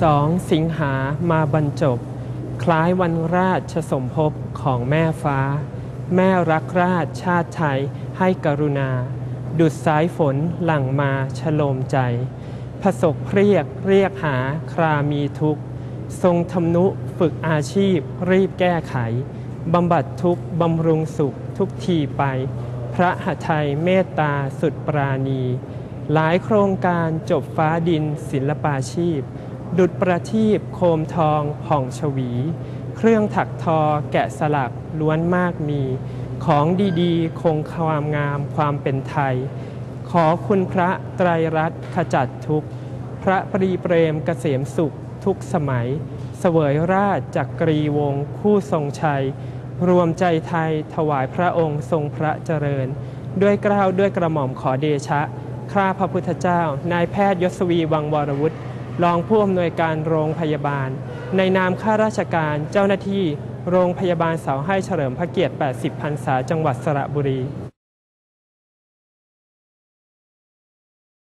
12 สิงหามาบรรจบ คล้ายวันราชสมภพของแม่ฟ้า แม่รักราชชาติไทยให้กรุณา ดุดสายฝนหลั่งมาชโลมใจ ผสกเรียกเรียกหาครามีทุกข์ ทรงทำนุฝึกอาชีพรีบแก้ไข บำบัดทุกข์บำรุงสุขทุกทีไป พระหทัยเมตตาสุดปราณี หลายโครงการจบฟ้าดินศิลปาชีพ ดุดประทีปโคมทองผ่องชวี เครื่องถักทอแกะสลักล้วนมากมี ของดีๆ คงความงามความเป็นไทย ขอคุณพระไตรรัตน์ขจัดทุก พระปรีเปรมเกษมสุขทุกสมัย เสวยราชจักกรีวงศ์คู่ทรงชัย รวมใจไทยถวายพระองค์ทรงพระเจริญ ด้วยกล้าวด้วยกระหม่อมขอเดชะ ข้าพระพุทธเจ้า นายแพทย์ยศวีวังวรวุฒิ รองผู้อำนวยการโรงพยาบาล ในนามข้าราชการเจ้าหน้าที่ โรงพยาบาลเสาให้เฉลิมพระเกียรติ 80 พรรษา จังหวัดสระบุรี